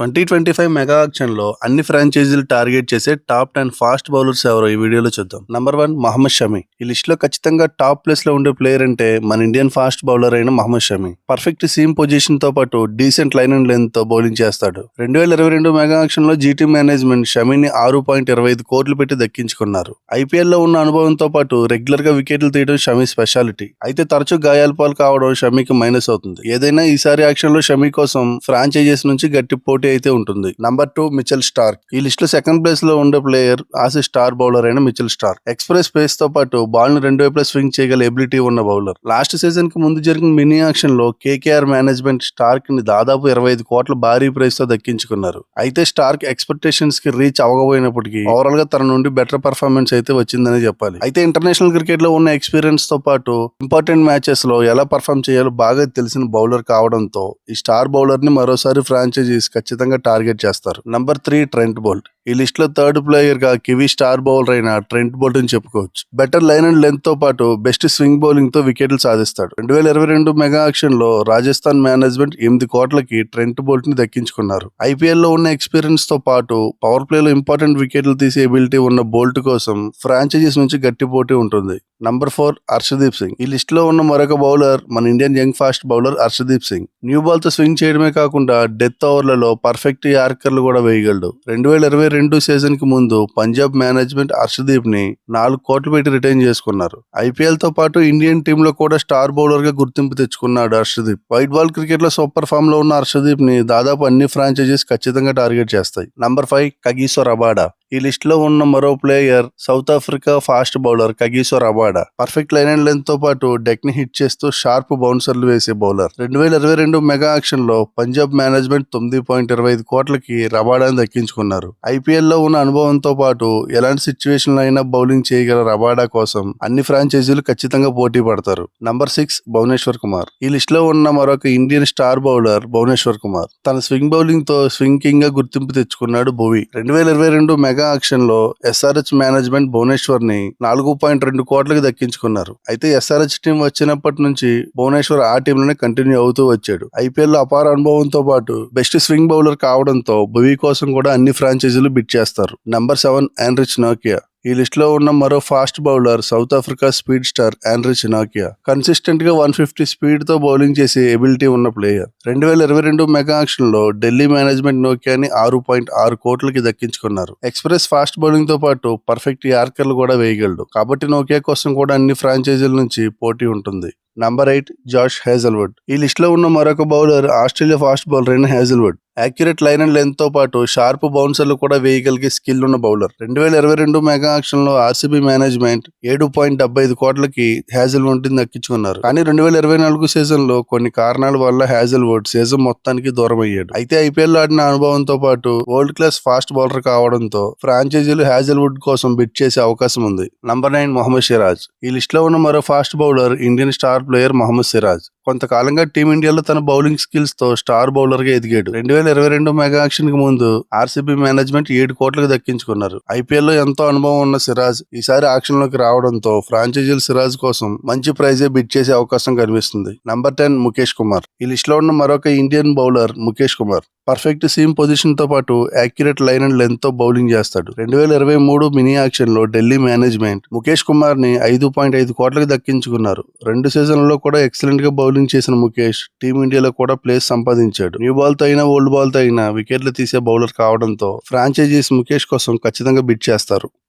Twenty twenty five mega ఆక్షన్లో అన్ని ఫ్రాంచైజీలు టార్గెట్ చేసే టాప్ టెన్ ఫాస్ట్ బౌలర్స్ ఎవరో ఈ వీడియోలో చూద్దాం. Number one Mohammed Shami. ఈ లిస్ట్లో ఖచ్చితంగా టాప్ ప్లేస్లో ఉండే ప్లేయర్ అంటే మన ఇండియన్ ఫాస్ట్ బౌలర్ అయిన మహమ్మద్ షమి. పర్ఫెక్ట్ సీమ్ పొజిషన్తో పాటు డీసెంట్ లైన్ అండ్ లెంత్తో బౌలింగ్ చేస్తాడు. రెండు వేల ఇరవై రెండు మెగా ఆక్షన్లో జీటీ మేనేజ్మెంట్ షమిని ఆరు పాయింట్ ఇరవై ఐదు కోట్లు పెట్టి దక్కించుకున్నారు. ఐపీఎల్లో ఉన్న అనుభవంతో పాటు రెగ్యులర్గా వికెట్లు తీయడం షమి స్పెషాలిటీ. అయితే తరచూ గాయాల పాలు కావడం షమికి మైనస్ అవుతుంది. ఏదైనా ఈసారి యాక్షన్లో షమి కోసం ఫ్రాంచైజీస్ నుంచి గట్టి పోటీ అయితే ఉంటుంది. నంబర్ టూ మిచెల్ స్టార్ ఈ లిస్ట్లో సెకండ్ ప్లేస్లో ఉండే ప్లేయర్ ఆసి స్టార్ బౌలర్ అయిన మిచెల్ స్టార్ ఎక్స్ప్రెస్ పేస్తో పాటు బాల్ను రెండు వైపులా స్వింగ్ చేయగల ఎబిలిటీ ఉన్న బౌలర్ లాస్ట్ సీజన్కి ముందు జరిగిన మినీ యాక్షన్లో కేకేఆర్ మేనేజ్మెంట్ స్టార్క్ని దాదాపు ఇరవై ఐదు కోట్ల భారీ ప్రైస్తో దక్కించుకున్నారు. అయితే స్టార్క్ ఎక్స్పెక్టేషన్స్కి రీచ్ అవ్వకపోయినప్పటికీ ఓవరాల్గా తన నుండి బెటర్ పర్ఫార్మెన్స్ అయితే వచ్చిందని చెప్పాలి. అయితే ఇంటర్నేషనల్ క్రికెట్లో ఉన్న ఎక్స్పీరియన్స్తో పాటు ఇంపార్టెంట్ మ్యాచెస్లో ఎలా పర్ఫామ్ చేయాలో బాగా తెలిసిన బౌలర్ కావడంతో ఈ స్టార్ బౌలర్ని మరోసారి ఫ్రాంచైజీస్ ఖచ్చితంగా ఖచ్చితంగా టార్గెట్ చేస్తారు. నంబర్ త్రీ ట్రెంట్ బోల్ట్ ఈ లిస్ట్లో థర్డ్ ప్లేయర్గా కివీ స్టార్ బౌలర్ అయిన ట్రెంట్ బోల్ట్ అని చెప్పుకోవచ్చు. బెటర్ లైన్ అండ్ లెంత్తో పాటు బెస్ట్ స్వింగ్ బౌలింగ్తో వికెట్లు సాధిస్తాడు. రెండు వేల ఇరవై రెండు మెగా ఆక్షన్లో రాజస్థాన్ మేనేజ్మెంట్ ఎనిమిది కోట్లకి ట్రెంట్ బోల్ట్ని దక్కించుకున్నారు. ఐపీఎల్లో ఉన్న ఎక్స్పీరియన్స్తో పాటు పవర్ ప్లే లో ఇంపార్టెంట్ వికెట్లు తీసే ఎబిలిటీ ఉన్న బోల్ట్ కోసం ఫ్రాంచైజీస్ నుంచి గట్టి పోటీ ఉంటుంది. నంబర్ ఫోర్ హర్షదీప్ సింగ్ ఈ లిస్ట్లో ఉన్న మరొక బౌలర్ మన Indian young fast bowler Harshdeep Singh new బాల్తో స్వింగ్ చేయడమే కాకుండా డెత్ ఓవర్లలో పర్ఫెక్ట్ యార్కర్లు కూడా వేయగలడు. రెండు వేల ఇరవై రెండు సీజన్కి ముందు పంజాబ్ మేనేజ్మెంట్ హర్షదీప్ని నాలుగు కోట్లు పెట్టి రిటైన్ చేసుకున్నారు. ఐపీఎల్తో పాటు ఇండియన్ టీమ్లో కూడా స్టార్ బౌలర్గా గుర్తింపు తెచ్చుకున్నాడు హర్షదీప్ వైట్ బాల్ క్రికెట్లో సూపర్ ఫామ్లో ఉన్న హర్షదీప్ని దాదాపు అన్ని ఫ్రాంచైజీస్ ఖచ్చితంగా టార్గెట్ చేస్తాయి. Number five Kagiso Rabada. ఈ లిస్ట్లో ఉన్న మరో player South Africa fast bowler Kagiso Rabada perfect line and లెంత్తో పాటు డెక్ని హిట్ చేస్తూ షార్ప్ బౌన్సర్లు వేసే బౌలర్ రెండు వేల ఇరవై రెండు మెగా యాక్షన్లో పంజాబ్ మేనేజ్మెంట్ తొమ్మిది పాయింట్ ఇరవై ఐదు కోట్లకి రబాడాని దక్కించుకున్నారు. ఐపీఎల్లో ఉన్న అనుభవంతో పాటు ఎలాంటి సిచ్యువేషన్లో అయినా బౌలింగ్ చేయగల రబాడా కోసం అన్ని ఫ్రాంచైజీలు ఖచ్చితంగా పోటీ పడతారు. నంబర్ సిక్స్ భువనేశ్వర్ కుమార్ ఈ లిస్ట్లో ఉన్న మరొక Indian star bowler Bhuvneshwar Kumar తన స్వింగ్ బౌలింగ్తో స్వింగ్ కింగ్గా గుర్తింపు తెచ్చుకున్నాడు భువి రెండు వేల ఇరవై రెండు మెగా ఆక్షన్లో ఎస్ఆర్హెచ్ మేనేజ్మెంట్ భువనేశ్వర్ని నాలుగు పాయింట్ రెండు కోట్లకు దక్కించుకున్నారు. అయితే ఎస్ఆర్హెచ్ టీం వచ్చినప్పటి నుంచి భువనేశ్వర్ ఆ టీంలోనే కంటిన్యూ అవుతూ వచ్చాడు. ఐపీఎల్లో అపార అనుభవంతో పాటు బెస్ట్ స్వింగ్ బౌలర్ కావడంతో భువి కోసం కూడా అన్ని ఫ్రాంచైజీలు బిట్ చేస్తారు. నంబర్ సెవెన్ రిచ్ నోకియా. ఈ లిస్టులో ఉన్న మరో fast bowler South Africa speed star Andrei చినాకియా. కన్సిస్టెంట్గా వన్ ఫిఫ్టీ స్పీడ్తో బౌలింగ్ చేసే ఎబిలిటీ ఉన్న ప్లేయర్. రెండు వేల ఇరవై రెండు మెగా ఆక్షన్లో ఢిల్లీ మేనేజ్మెంట్ నోకియాని ఆరు పాయింట్ ఆరు కోట్లకి దక్కించుకున్నారు. ఎక్స్ప్రెస్ ఫాస్ట్ బౌలింగ్తో పాటు పర్ఫెక్ట్ యార్కర్లు కూడా వేయగలడు. కాబట్టి నోకియా కోసం కూడా అన్ని ఫ్రాంచైజీల నుంచి పోటీ ఉంటుంది. Number eight Josh Hazlewood. ఈ లిస్ట్లో ఉన్న మరొక బౌలర్ ఆస్ట్రేలియా ఫాస్ట్ బౌలర్ అయిన హేజల్వుడ్. యాక్యురేట్ లైన్ అండ్ లెంత్తో పాటు షార్ప్ బౌన్సర్లు కూడా వేయగలిగే స్కిల్ ఉన్న బౌలర్. రెండు వేల ఇరవై రెండు మెగా ఆక్షన్లో ఆర్సీబీ మేనేజ్మెంట్ ఏడు పాయింట్ డెబ్బై ఐదు కోట్లకి హ్యాజిల్ వుడ్ని దక్కించుకున్నారు. కానీ రెండు వేల ఇరవై నాలుగు సీజన్లో కొన్ని కారణాల వల్ల హ్యాజిల్ వుడ్ సీజన్ మొత్తానికి దూరం అయ్యాడు అయితే ఐపీఎల్ ఆడిన అనుభవంతో పాటు వరల్డ్ క్లాస్ ఫాస్ట్ బౌలర్ కావడంతో ఫ్రాంచైజీలు హ్యాజిల్ వుడ్ కోసం బిట్ చేసే అవకాశం ఉంది. Number nine Mohammed Siraj. ఈ లిస్ట్లో ఉన్న మరో fast bowler Indian star player Mohammed Siraj. కొంతకాలంగా టీమిండియాలో తన బౌలింగ్ స్కిల్స్తో స్టార్ బౌలర్గా ఎదిగాడు. రెండు వేల ఇరవై రెండు మెగా యాక్షన్కి ముందు ఆర్సీబీ మేనేజ్మెంట్ ఏడు కోట్లకు దక్కించుకున్నారు. ఐపీఎల్లో ఎంతో అనుభవం ఉన్న సిరాజ్ ఈసారి ఆక్షన్లోకి రావడంతో ఫ్రాంచైజీలు సిరాజ్ కోసం మంచి ప్రైజే బిడ్ చేసే అవకాశం కనిపిస్తుంది. Number ten Mukesh Kumar. ఈ లిస్ట్లో ఉన్న మరొక Indian bowler Mukesh Kumar. Perfect seam పొజిషన్తో పాటు యాక్యురేట్ లైన్ అండ్ లెంత్తో బౌలింగ్ చేస్తాడు. రెండు వేల ఇరవై మూడు మినీ యాక్షన్లో ఢిల్లీ మేనేజ్మెంట్ ముఖేష్ కుమార్ని ఐదు పాయింట్ ఐదు కోట్లకు దక్కించుకున్నారు. రెండు సీజన్లలో కూడా ఎక్సలెంట్గా బౌలింగ్ చేసిన ముఖేష్ టీమిండియాలో కూడా ప్లేస్ సంపాదించాడు. న్యూ బాల్తో అయినా ఓల్డ్ బాల్తో అయినా వికెట్లు తీసే బౌలర్ కావడంతో ఫ్రాంచైజీస్ ముఖేష్ కోసం ఖచ్చితంగా బిట్ చేస్తారు.